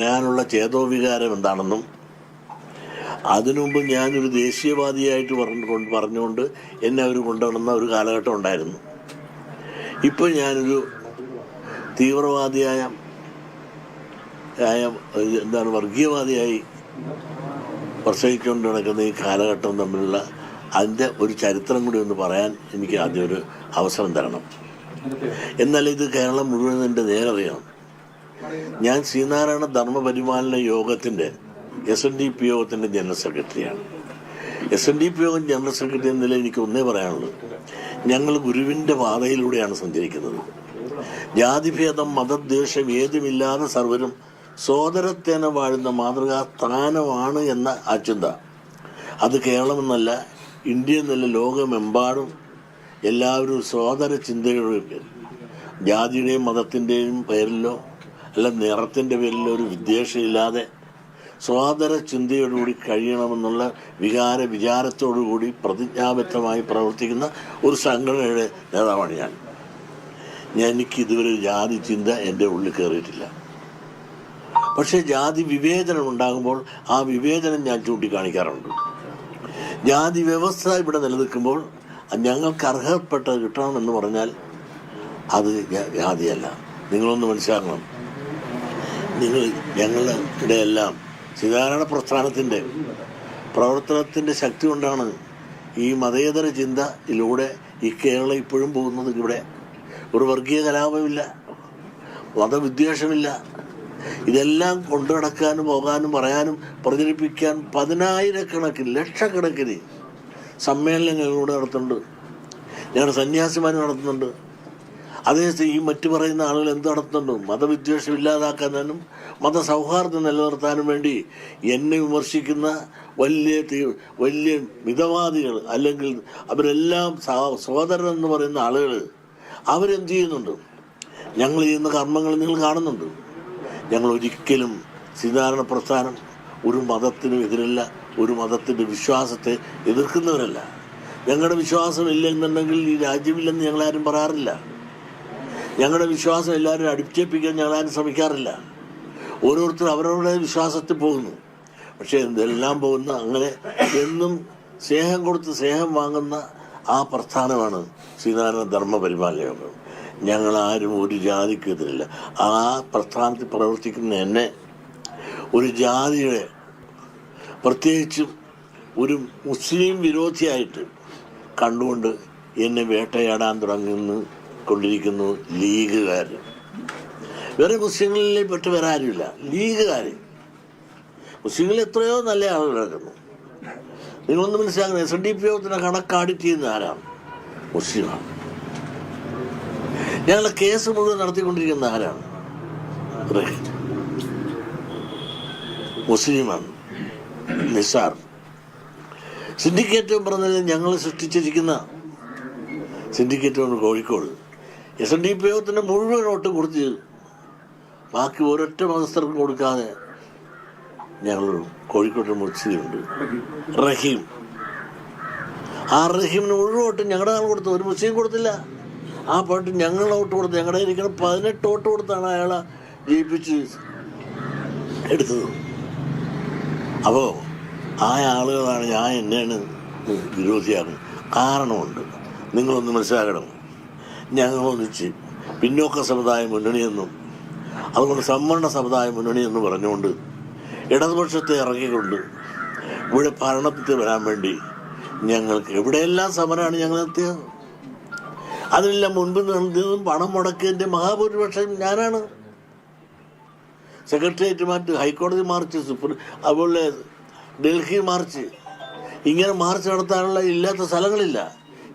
ഞാനുള്ള ചേതോവികാരം എന്താണെന്നും അതിനുമുമ്പ് ഞാനൊരു ദേശീയവാദിയായിട്ട് പറഞ്ഞുകൊണ്ട് പറഞ്ഞുകൊണ്ട് എന്നെ അവർ കൊണ്ടുവന്ന ഒരു കാലഘട്ടം ഉണ്ടായിരുന്നു. ഇപ്പോൾ ഞാനൊരു തീവ്രവാദിയായ എന്താണ് വർഗീയവാദിയായി പ്രസവിച്ചുകൊണ്ട് നടക്കുന്ന ഈ കാലഘട്ടം തമ്മിലുള്ള അതിന്റെ ഒരു ചരിത്രം കൂടി ഒന്ന് പറയാൻ എനിക്ക് ആദ്യം ഒരു അവസരം തരണം. എന്നാൽ ഇത് കേരളം മുഴുവൻ എന്റെ നേരറിയണം. ഞാൻ ശ്രീനാരായണ ധർമ്മപരിപാലന യോഗത്തിന്റെ എസ് എൻ ഡി പി യോഗത്തിന്റെ ജനറൽ സെക്രട്ടറിയാണ്. എസ് എൻ ഡി പി യോഗം ജനറൽ സെക്രട്ടറി എന്ന നിലയിൽ എനിക്ക് ഒന്നേ പറയാനുള്ളൂ ഞങ്ങൾ ഗുരുവിന്റെ പാതയിലൂടെയാണ് സഞ്ചരിക്കുന്നത്. ജാതിഭേദം മതദ്വേഷം ഏതുമില്ലാതെ സർവരും സോദരത്തേന വാഴുന്ന മാതൃകാ സ്ഥാനമാണ് എന്ന ആ ചിന്ത. അത് കേരളമെന്നല്ല ഇന്ത്യ എന്നല്ല ലോകമെമ്പാടും എല്ലാവരും സോദര ചിന്തയുടെ ജാതിയുടെയും മതത്തിന്റെയും പേരിലോ അല്ല നിറത്തിന്റെ പേരിൽ ഒരു വിദ്വേഷമില്ലാതെ സ്വാതര ചിന്തയോടുകൂടി കഴിയണമെന്നുള്ള വികാര വിചാരത്തോടുകൂടി പ്രതിജ്ഞാബദ്ധമായി പ്രവർത്തിക്കുന്ന ഒരു സംഘടനയുടെ നേതാവാണ് ഞാൻ. എനിക്ക് ഇതുവരെ ജാതി ചിന്ത എന്റെ ഉള്ളിൽ കയറിയിട്ടില്ല. പക്ഷേ ജാതി വിവേചനം ഉണ്ടാകുമ്പോൾ ആ വിവേചനം ഞാൻ ചൂണ്ടിക്കാണിക്കാറുണ്ട്. ജാതി വ്യവസ്ഥ ഇവിടെ നിലനിൽക്കുമ്പോൾ ഞങ്ങൾക്ക് അർഹപ്പെട്ട കിട്ടണമെന്ന് പറഞ്ഞാൽ അത് ജാതിയല്ല. നിങ്ങളൊന്ന് മനസ്സിലാക്കണം. നിങ്ങൾ ഞങ്ങളുടെ എല്ലാം ശ്രീനാരായണ പ്രസ്ഥാനത്തിന്റെ പ്രവർത്തനത്തിന്റെ ശക്തി കൊണ്ടാണ് ഈ മതേതര ചിന്തയിലൂടെ ഈ കേരളം ഇപ്പോഴും പോകുന്നത്. ഇവിടെ ഒരു വർഗീയ കലാപമില്ല മതവിദ്വേഷമില്ല. ഇതെല്ലാം കൊണ്ടു നടക്കാനും പോകാനും പറയാനും പ്രചരിപ്പിക്കാൻ പതിനായിരക്കണക്കിന് ലക്ഷക്കണക്കിന് സമ്മേളനങ്ങൾ ഇവിടെ നടത്തുന്നുണ്ട്. ഞങ്ങളുടെ സന്യാസിമാർ നടത്തുന്നുണ്ട്. അതേ ഈ മറ്റു പറയുന്ന ആളുകൾ എന്ത് നടത്തുന്നുണ്ട്? മതവിദ്വേഷം ഇല്ലാതാക്കാനും മതസൗഹാർദ്ദം നിലനിർത്താനും വേണ്ടി എന്നെ വിമർശിക്കുന്ന വലിയ വലിയ മിതവാദികൾ അല്ലെങ്കിൽ അവരെല്ലാം സഹോദരൻ എന്ന് പറയുന്ന ആളുകൾ അവരെന്ത് ചെയ്യുന്നുണ്ട്? ഞങ്ങൾ ചെയ്യുന്ന കർമ്മങ്ങൾ നിങ്ങൾ കാണുന്നുണ്ട്. ഞങ്ങൾ ഒരിക്കലും സീതാരണ പ്രസ്ഥാനം ഒരു മതത്തിനും എതിരല്ല ഒരു മതത്തിന്റെ വിശ്വാസത്തെ എതിർക്കുന്നവരല്ല. ഞങ്ങളുടെ വിശ്വാസം ഇല്ലെന്നുണ്ടെങ്കിൽ ഈ രാജ്യമില്ലെന്ന് ഞങ്ങളാരും പറയാറില്ല. ഞങ്ങളുടെ വിശ്വാസം എല്ലാവരും അടിച്ചേൽപ്പിക്കാൻ ഞങ്ങളാരും ശ്രമിക്കാറില്ല. ഓരോരുത്തർ അവരവരുടെ വിശ്വാസത്തിൽ പോകുന്നു. പക്ഷേ എന്തെല്ലാം പോകുന്ന അങ്ങനെ എന്നും സ്നേഹം കൊടുത്ത് സ്നേഹം വാങ്ങുന്ന ആ പ്രസ്ഥാനമാണ് ശ്രീനാരായണ ധർമ്മ പരിപാലന യോഗം ആരും ഒരു ജാതിക്ക് എതിരില്ല. ആ പ്രസ്ഥാനത്തിൽ പ്രവർത്തിക്കുന്ന എന്നെ ഒരു ജാതിയുടെ പ്രത്യേകിച്ചും ഒരു മുസ്ലിം വിരോധിയായിട്ട് കണ്ടുകൊണ്ട് എന്നെ വേട്ടയാടാൻ തുടങ്ങുന്നു. കൊണ്ടിരിക്കുന്നു ലീഗുകാർ. വേറെ മുസ്ലിങ്ങളിൽ പെട്ട് വേറെ ആരുമില്ല. ലീഗുകാർ. മുസ്ലിങ്ങളിൽ എത്രയോ നല്ല ആളുകളായിരുന്നു നിങ്ങളൊന്നും മനസ്സിലാക്കുന്നത് എസ് എൻ ഡി പി യോഗത്തിന് കണക്ക് ചെയ്യുന്ന ആരാണ് മുസ്ലിമാണ് ഞങ്ങളുടെ കേസ് മുഴുവൻ നടത്തിക്കൊണ്ടിരിക്കുന്ന ആരാണ്. മുസ്ലിമാണ്. നിസാർ. സിൻഡിക്കേറ്റ് പറഞ്ഞത് ഞങ്ങൾ സൃഷ്ടിച്ചിരിക്കുന്ന syndicate Kozhikode. S N D P യോഗത്തിന്റെ മുഴുവൻ വോട്ട് കൊടുത്ത് ബാക്കി ഒരൊറ്റ മതസ്ഥർക്കും കൊടുക്കാതെ ഞങ്ങൾ കോഴിക്കോട്ട് മുസ്ലിമുണ്ട് റഹീം. ആ റഹീമിന് മുഴുവൻ വോട്ട് ഞങ്ങളുടെ ആൾ കൊടുത്തു. ഒരു മുസ്ലിം കൊടുത്തില്ല. ആ പാട്ട് ഞങ്ങൾ വോട്ട് കൊടുത്തു. ഞങ്ങളുടെ ഇരിക്കുന്ന പതിനെട്ട് വോട്ട് കൊടുത്താണ് അയാളെ ജയിപ്പിച്ച് എടുത്തത്. അപ്പോൾ ആ ആളുകളാണ് ഞാൻ എന്നെയാണ് വിരോധിയാകുന്നത് കാരണമുണ്ട്. നിങ്ങളൊന്ന് മനസ്സിലാക്കണം. ഞങ്ങൾ ഒന്നിച്ച് പിന്നോക്ക സമുദായ മുന്നണിയെന്നും അതുകൊണ്ട് സംവരണ സമുദായ മുന്നണി എന്ന് പറഞ്ഞുകൊണ്ട് ഇടതുപക്ഷത്തെ ഇറങ്ങിക്കൊണ്ട് ഇവിടെ ഭരണത്തിൽ വരാൻ വേണ്ടി ഞങ്ങൾക്ക് എവിടെയെല്ലാം സമരമാണ് ഞങ്ങൾ എത്തിയത് അതിനെല്ലാം മുൻപ് നടത്തിയതും പണം മുടക്കിയതിന്റെ മഹാഭൂരിപക്ഷം ഞാനാണ്. സെക്രട്ടേറിയറ്റ് മാർച്ച് ഹൈക്കോടതി മാർച്ച് സുപ്രീം അതുപോലെ ഡൽഹി മാർച്ച് ഇങ്ങനെ മാർച്ച് നടത്താനുള്ള ഇല്ലാത്ത സ്ഥലങ്ങളില്ല.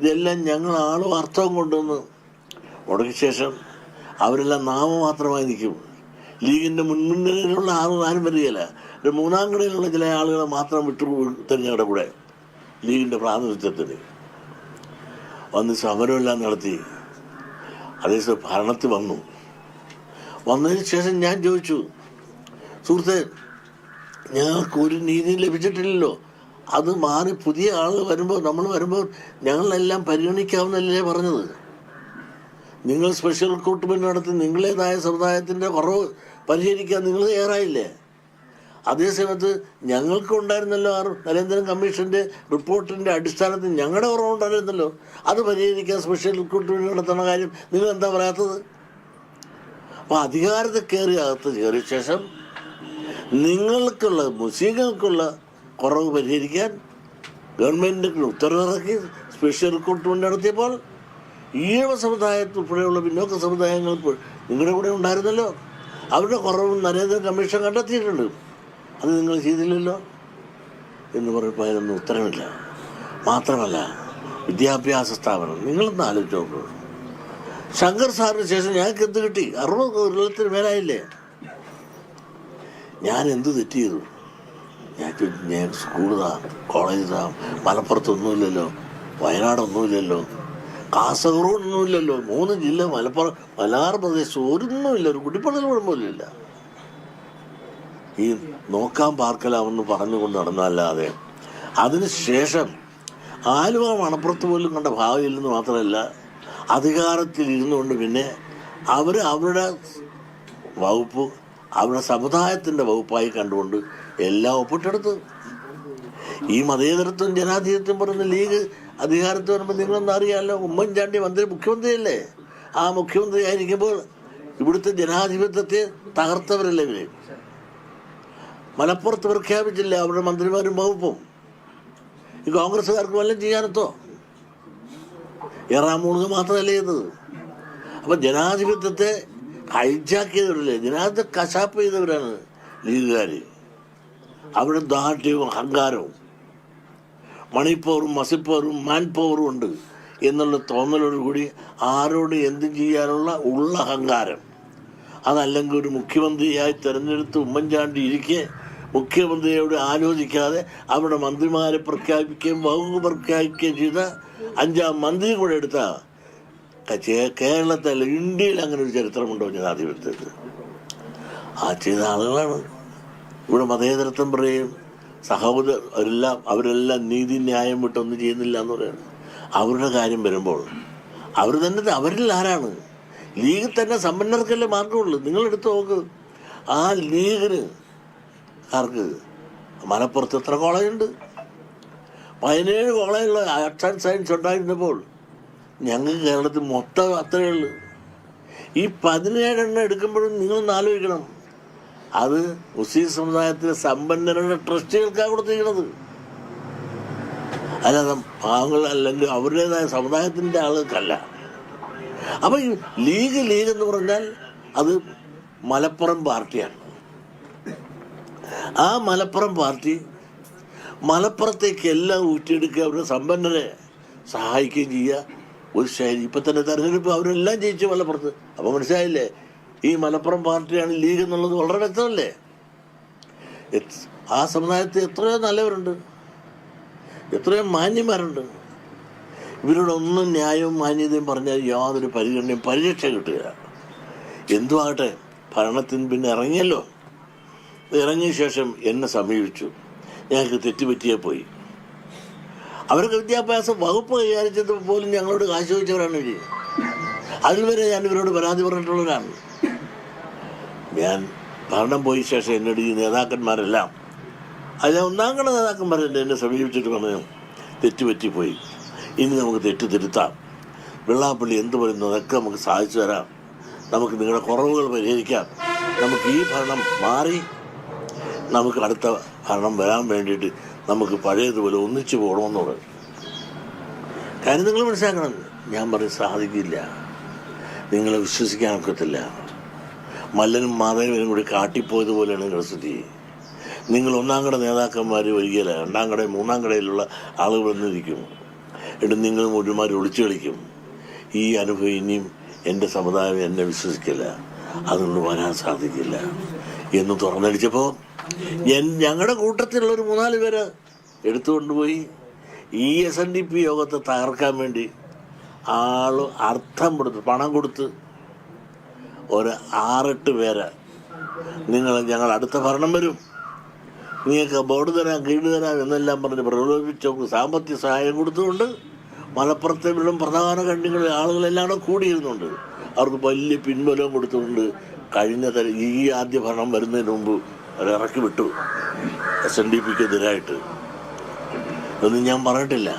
ഇതെല്ലാം ഞങ്ങൾ ആളും അർത്ഥവും കൊണ്ടുവന്ന് മുടക്കിയ ശേഷം അവരെല്ലാം നാമമാത്രമായി നിൽക്കും. ലീഗിന്റെ മുൻപിലുള്ള ആറ് ആരും വരികയില്ല ഒരു മൂന്നാം കളിയിലുള്ള ചില ആളുകളെ മാത്രം വിട്ടു ഞങ്ങളുടെ കൂടെ. ലീഗിന്റെ പ്രാതിനിധ്യത്തിന്. വന്ന് സമരമെല്ലാം നടത്തി. അതേസമയം ഭരണത്തിൽ വന്നു. വന്നതിന് ശേഷം ഞാൻ ചോദിച്ചു സുഹൃത്തെ ഞങ്ങൾക്ക് ഒരു നീതിയും ലഭിച്ചിട്ടില്ലല്ലോ. അത് മാറി പുതിയ ആളുകൾ വരുമ്പോൾ നമ്മൾ വരുമ്പോൾ ഞങ്ങളെല്ലാം പരിഗണിക്കാവുന്നല്ലേ പറഞ്ഞത്? നിങ്ങൾ സ്പെഷ്യൽ റിക്രൂട്ട്മെന്റ് നടത്തി നിങ്ങളേതായ സമുദായത്തിന്റെ കുറവ് പരിഹരിക്കാൻ നിങ്ങൾ തയ്യാറായില്ലേ? അതേസമയത്ത് ഞങ്ങൾക്ക് ഉണ്ടായിരുന്നല്ലോ ആ നരേന്ദ്രൻ കമ്മീഷന്റെ റിപ്പോർട്ടിന്റെ അടിസ്ഥാനത്തിൽ ഞങ്ങളുടെ കുറവുണ്ടായിരുന്നല്ലോ അത് പരിഹരിക്കാൻ സ്പെഷ്യൽ റിക്രൂട്ട്മെന്റ് നടത്തുന്ന കാര്യം നിങ്ങൾ എന്താ പറയാത്തത്? അപ്പോൾ അധികാരത്തിൽ കയറി അകത്ത് കയറിയ ശേഷം നിങ്ങൾക്കുള്ള മുസ്ലിങ്ങൾക്കുള്ള കുറവ് പരിഹരിക്കാൻ ഗവൺമെന്റിന് ഉത്തരവിറക്കി സ്പെഷ്യൽ റിക്രൂട്ട്മെന്റ് നടത്തിയപ്പോൾ ഈഴവ സമുദായത്തിൽ ഉൾപ്പെടെയുള്ള പിന്നോക്ക സമുദായങ്ങൾ നിങ്ങളുടെ കൂടെ ഉണ്ടായിരുന്നല്ലോ. അവരുടെ കുറവും നരേന്ദ്ര കമ്മീഷൻ കണ്ടെത്തിയിട്ടുണ്ട്. അത് നിങ്ങൾ ചെയ്തില്ലല്ലോ എന്ന് പറയുമ്പോൾ അതിനൊന്നും ഉത്തരമില്ല. മാത്രമല്ല വിദ്യാഭ്യാസ സ്ഥാപനം നിങ്ങളൊന്ന് ആലോചിച്ച് നോക്കൂ. ശങ്കർ സാറിന് ശേഷം ഞങ്ങൾക്ക് എന്ത് കിട്ടി? അറുപത് കൊല്ലത്തിന് മേലായില്ലേ? ഞാൻ എന്ത് തെറ്റ് ഞാൻ ഞാൻ സ്കൂൾ താ കോളേജ് മലപ്പുറത്തൊന്നുമില്ലല്ലോ വയനാടൊന്നുമില്ലല്ലോ. കാസർഗോഡ് ഇല്ലല്ലോ മൂന്ന് ജില്ല മലപ്പുറം മലാർ പ്രദേശം ഒരൊന്നുമില്ല. ഒരു കുടിപ്പള്ളൽ കുഴപ്പമില്ല ഈ നോക്കാൻ പാർക്കലാമെന്ന് പറഞ്ഞുകൊണ്ട് നടന്നല്ലാതെ അതിനുശേഷം ആലുവ മണപ്പുറത്ത് പോലും കണ്ട ഭാവിയില്ലെന്ന് മാത്രമല്ല അധികാരത്തിൽ ഇരുന്നുകൊണ്ട് പിന്നെ അവർ അവരുടെ വകുപ്പ് അവരുടെ സമുദായത്തിന്റെ വകുപ്പായി കണ്ടുകൊണ്ട് എല്ലാം ഒപ്പിട്ടെടുത്ത്. ഈ മതേതരത്വം ജനാധിപത്യം പറയുന്ന ലീഗ് അധികാരത്തിൽ വരുമ്പോൾ നിങ്ങളൊന്നും അറിയാമല്ലോ ഉമ്മൻചാണ്ടി മന്ത്രി മുഖ്യമന്ത്രിയല്ലേ? ആ മുഖ്യമന്ത്രി ആയിരിക്കുമ്പോൾ ഇവിടുത്തെ ജനാധിപത്യത്തെ തകർത്തവരല്ലേ ഇവർ? മലപ്പുറത്ത് പ്രഖ്യാപിച്ചില്ല അവരുടെ മന്ത്രിമാരും വകുപ്പും? ഈ കോൺഗ്രസ്സുകാർക്ക് വല്ലതും ചെയ്യാനെത്തോ? ഏറാമൂണുക മാത്രമല്ല ചെയ്തത് അപ്പം ജനാധിപത്യത്തെ ഹൈജാക്ക് ചെയ്തവരല്ലേ ജനാധിപത്യ കശാപ്പ് ചെയ്തവരാണ് ലീഗുകാർ അവരുടെ ദാർഢ്യവും അഹങ്കാരവും. മണിപ്പവറും മസിപ്പവറും മാൻ പവറും ഉണ്ട് എന്നുള്ള തോന്നലോടുകൂടി ആരോട് എന്തും ചെയ്യാനുള്ള ഉള്ള അഹങ്കാരം. അതല്ലെങ്കിൽ ഒരു മുഖ്യമന്ത്രിയായി തിരഞ്ഞെടുത്ത് ഉമ്മൻചാണ്ടി ഇരിക്കെ മുഖ്യമന്ത്രിയോട് ആലോചിക്കാതെ അവിടെ മന്ത്രിമാരെ പ്രഖ്യാപിക്കുകയും വകുപ്പ് പ്രഖ്യാപിക്കുകയും ചെയ്ത അഞ്ചാം മന്ത്രി കൂടെ എടുത്ത കേരളത്തിൽ ഇന്ത്യയിൽ അങ്ങനെ ഒരു ചരിത്രമുണ്ടോ ജനാധിപത്യത്തിൽ? ആ ചെയ്ത ആളുകളാണ്. ഇവിടെ മതേതരത്വം പറയും സഹോദര അവരെല്ലാം അവരെല്ലാം നീതി ന്യായം വിട്ടൊന്നും ചെയ്യുന്നില്ല എന്ന് പറയുന്നത് അവരുടെ കാര്യം വരുമ്പോൾ അവർ തന്നെ അവരിൽ ആരാണ്? ലീഗ് തന്നെ സമ്പന്നർക്കല്ലേ മാർഗമുള്ളൂ. നിങ്ങൾ എടുത്തു നോക്ക്. ആ ലീഗിന് ആർക്ക്? മലപ്പുറത്ത് എത്ര കോളേജുണ്ട്? പതിനേഴ് കോളേജുള്ള ആർട്സ് ആൻഡ് സയൻസ് ഉണ്ടായിരുന്നപ്പോൾ ഞങ്ങൾക്ക് കേരളത്തിൽ മൊത്തം അത്രയേ ഈ പതിനേഴെണ്ണം എടുക്കുമ്പോഴും നിങ്ങളൊന്ന് ആലോചിക്കണം. അത് മുസ്ലിം സമുദായത്തിലെ സമ്പന്നരുടെ ട്രസ്റ്റുകൾക്കാണ് കൊടുത്തിരിക്കുന്നത് അല്ലാതെ പാവങ്ങൾ അല്ലെങ്കിൽ അവരുടേതായ സമുദായത്തിന്റെ ആളുകൾക്കല്ല. അപ്പം ഈ ലീഗ് ലീഗ് എന്ന് പറഞ്ഞാൽ അത് മലപ്പുറം പാർട്ടിയാണ്. ആ മലപ്പുറം പാർട്ടി മലപ്പുറത്തേക്ക് എല്ലാം ഊറ്റിയെടുക്കുക അവരുടെ സമ്പന്നരെ സഹായിക്കുകയും ചെയ്യുക. ഒരു ശൈലി ഇപ്പം തന്നെ തെരഞ്ഞെടുപ്പ് അവരെല്ലാം ജയിച്ചു മലപ്പുറത്ത്. അപ്പോൾ മനസ്സിലായില്ലേ? ഈ മലപ്പുറം പാർട്ടിയാണ് ലീഗ് എന്നുള്ളത് വളരെ വ്യക്തമല്ലേ? ആ സമുദായത്തിൽ എത്രയോ നല്ലവരുണ്ട്. എത്രയോ മാന്യന്മാരുണ്ട്. ഇവരോടൊന്നും ന്യായവും മാന്യതയും പറഞ്ഞാൽ യാതൊരു പരിഗണനയും പരിരക്ഷ കിട്ടുക. എന്തുമാകട്ടെ ഭരണത്തിന് പിന്നെ ഇറങ്ങിയല്ലോ. ഇറങ്ങിയ ശേഷം എന്നെ സമീപിച്ചു. ഞങ്ങൾക്ക് തെറ്റുപറ്റിയേ പോയി. അവർക്ക് വിദ്യാഭ്യാസ വകുപ്പ് കൈകാര്യം ചെയ്തപ്പോൾ പോലും ഞങ്ങളോട് കാശ് ചോദിച്ചവരാണ് ഇവർ. അതിൽ വരെ ഞാൻ ഇവരോട് പരാതി പറഞ്ഞിട്ടുള്ളവരാണ്. ഞാൻ ഭരണം പോയ ശേഷം എന്നോട് ഈ നേതാക്കന്മാരെല്ലാം അതിലെ ഒന്നാം കട നേതാക്കന്മാരെന്നെ എന്നെ സമീപിച്ചിട്ട് പറഞ്ഞു തെറ്റുപറ്റിപ്പോയി. ഇനി നമുക്ക് തെറ്റ് തിരുത്താം. വെള്ളാപ്പള്ളി എന്ത് പറയുന്നു? അതൊക്കെ നമുക്ക് സാധിച്ചു തരാം. നമുക്ക് നിങ്ങളുടെ കുറവുകൾ പരിഹരിക്കാം. നമുക്ക് ഈ ഭരണം മാറി. നമുക്ക് അടുത്ത ഭരണം വരാൻ വേണ്ടിയിട്ട് നമുക്ക് പഴയതുപോലെ ഒന്നിച്ചു പോകണമെന്നുള്ളത് കാര്യം നിങ്ങൾ മനസ്സിലാക്കണം. ഞാൻ പറയും സാധിക്കില്ല. നിങ്ങളെ വിശ്വസിക്കാനൊക്കത്തില്ല മല്ലനും മാധവനും കൂടി കാട്ടിപ്പോയതുപോലെയാണ് നിങ്ങളുടെ സ്ഥിതി. നിങ്ങൾ ഒന്നാം കട നേതാക്കന്മാർ വരികയില്ല രണ്ടാം കട മൂന്നാം കടയിലുള്ള ആളുകൾ വന്നിരിക്കും എന്നിട്ട് നിങ്ങൾ ഒരുമാർ ഒളിച്ചു കളിക്കും. ഈ അനുഭവം ഇനിയും എന്റെ സമുദായം എന്നെ വിശ്വസിക്കില്ല. അതുകൊണ്ട് വരാൻ സാധിക്കില്ല എന്ന് തുറന്നടിച്ചപ്പോൾ ഞങ്ങളുടെ കൂട്ടത്തിലുള്ള ഒരു മൂന്നാൽ പേര് എടുത്തുകൊണ്ടുപോയി ഈ എസ് എൻ ഡി പി യോഗത്തെ തകർക്കാൻ വേണ്ടി ആൾ അർത്ഥം കൊടുത്ത് പണം കൊടുത്ത് ഒരു ആറെട്ട് പേര്. നിങ്ങൾ ഞങ്ങൾ അടുത്ത ഭരണം വരും. നിങ്ങൾക്ക് ബോർഡ് തരാം ഗൈഡ് തരാം എന്നെല്ലാം പറഞ്ഞ് പ്രലോഭിപ്പിച്ച സാമ്പത്തിക സഹായം കൊടുത്തുകൊണ്ട് മലപ്പുറത്തെ വീടും പ്രധാന കണ്ണികളിൽ ആളുകളെല്ലാം കൂടെ കൂടിയിരുന്നുണ്ട്. അവർക്ക് വലിയ പിൻബലവും കൊടുത്തുകൊണ്ട് കഴിഞ്ഞ തര ഈ ആദ്യ ഭരണം വരുന്നതിന് മുമ്പ് അവർ ഇറക്കി വിട്ടു. എസ് എൻ ഡി പിക്ക് എതിരായിട്ട് ഒന്നും ഞാൻ പറഞ്ഞിട്ടില്ല.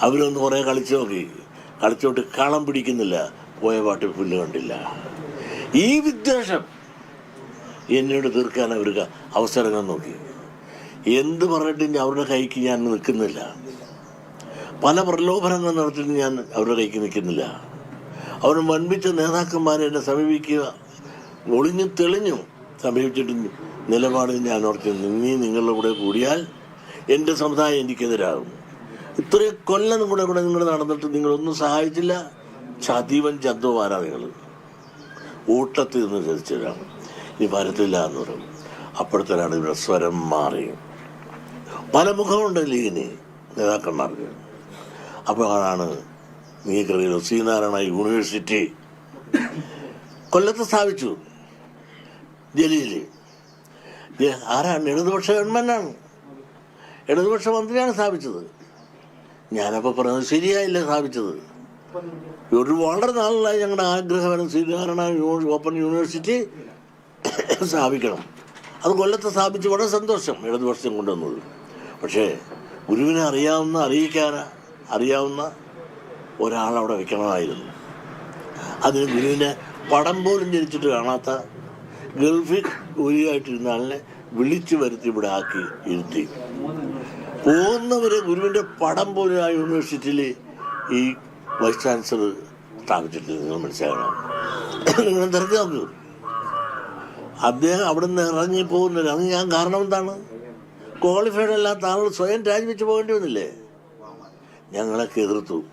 അവരൊന്ന് കുറേ കളിച്ചു നോക്കി. കളിച്ചോട്ട് കളം പിടിക്കുന്നില്ല. പോയ പാട്ടിൽ പുല്ല് കണ്ടില്ല. ഈ വിദ്വേഷം എന്നോട് തീർക്കാൻ അവർക്ക് അവസരങ്ങൾ നോക്കി. എന്ത് പറഞ്ഞിട്ടും അവരുടെ കൈക്ക് ഞാൻ നിൽക്കുന്നില്ല. പല പ്രലോഭനങ്ങൾ നടത്തിയിട്ട് ഞാൻ അവരുടെ കൈക്ക് നിൽക്കുന്നില്ല. അവർ വൻപിച്ച നേതാക്കന്മാരെ എന്നെ സമീപിക്കുക ഒളിഞ്ഞു തെളിഞ്ഞു സമീപിച്ചിട്ട് നിലപാട് ഞാൻ ഓർത്തി നീ നിങ്ങളുടെ കൂടെ കൂടിയാൽ എന്റെ സമുദായം എനിക്കെതിരാകും. ഇത്രയും കൊല്ലം കൂടെ കൂടെ നിങ്ങൾ നടന്നിട്ട് നിങ്ങളൊന്നും സഹായിച്ചില്ല. ചതീവൻ ചന്തുമാരാ നിങ്ങൾ? ഊട്ടത്തിൽ നിന്ന് ചതിച്ചതാണ് ഇനി വരത്തില്ല എന്ന് പറയും. അപ്പോഴത്തേനാണ് ഇവിടെ സ്വരം മാറി. പല മുഖമുണ്ട് ലീഗിന് നേതാക്കന്മാർക്ക്. അപ്പോഴാണ് നീക്കറിയുന്നത് ശ്രീനാരായണ യൂണിവേഴ്സിറ്റി കൊല്ലത്ത് സ്ഥാപിച്ചു. ജലീൽ ജ- ആരാണ്? ഇടതുപക്ഷ ഗവൺമെന്റാണ് ഇടതുപക്ഷ മന്ത്രിയാണ് സ്ഥാപിച്ചത്. ഞാനപ്പോൾ പറഞ്ഞത് ശരിയായില്ല സ്ഥാപിച്ചത്. ഒരു വളരെ നാളിലായി ഞങ്ങളുടെ ആഗ്രഹം ശ്രീനാരായണ യൂണി- ഓപ്പൺ യൂണിവേഴ്സിറ്റി സ്ഥാപിക്കണം. അത് കൊല്ലത്ത് സ്ഥാപിച്ച് വളരെ സന്തോഷം ഇടതുപക്ഷം കൊണ്ടുവന്നത് പക്ഷേ ഗുരുവിനെ അറിയാവുന്ന അറിയിക്കാൻ അറിയാവുന്ന ഒരാളവിടെ വെക്കണമായിരുന്നു. അതിന് ഗുരുവിനെ പടം പോലും ജനിച്ചിട്ട് കാണാത്ത ഗൾഫിൽ ജോലിയായിട്ടിരുന്ന ആളിനെ വിളിച്ചു വരുത്തി ഇവിടെ ആക്കി ഇരുത്തി. പോകുന്നവരെ ഗുരുവിന്റെ പടം പോലും ആ യൂണിവേഴ്സിറ്റിയിൽ ഈ വൈസ് ചാൻസലർ സ്ഥാപിച്ചിട്ടില്ല നിങ്ങൾ മനസ്സിലാക്കണം നിങ്ങൾ തിരക്കി നോക്കൂ. അദ്ദേഹം അവിടെ നിന്ന് ഇറങ്ങി പോകുന്നില്ല അന്ന് ഞാൻ കാരണം എന്താണ്? ക്വാളിഫൈഡ് അല്ലാത്ത ആളുകൾ സ്വയം രാജിവെച്ച് പോകേണ്ടി വന്നില്ലേ? ഞങ്ങളൊക്കെ എതിർത്തു.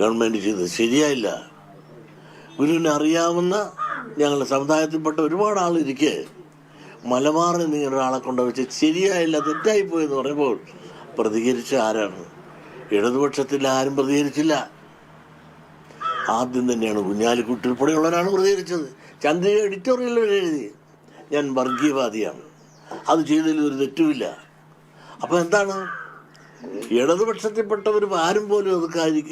ഗവൺമെന്റ് ചെയ്തത് ശരിയായില്ല. ഗുരുവിനെ അറിയാവുന്ന ഞങ്ങളുടെ സമുദായത്തിൽപ്പെട്ട ഒരുപാട് ആളിരിക്കെ മലബാറിൽ നിന്ന് ഒരാളെ കൊണ്ടുവച്ച് ശരിയായില്ല തെറ്റായിപ്പോയെന്ന് പറയുമ്പോൾ പ്രതികരിച്ച ആരാണ്? ഇടതുപക്ഷത്തിൽ ആരും പ്രതികരിച്ചില്ല. ആദ്യം തന്നെയാണ് കുഞ്ഞാലിക്കുട്ടി ഉൾപ്പെടെയുള്ളവരാണ് പ്രതികരിച്ചത്. ചന്ദ്രിക എഡിറ്റോറിയലിൽ എഴുതി. ഞാൻ വർഗീയവാദിയാണ്. അത് ചെയ്തതിൽ ഒരു തെറ്റുമില്ല. അപ്പോൾ എന്താണ്? ഇടതുപക്ഷത്തിൽപ്പെട്ടവർ ആരും പോലും അത്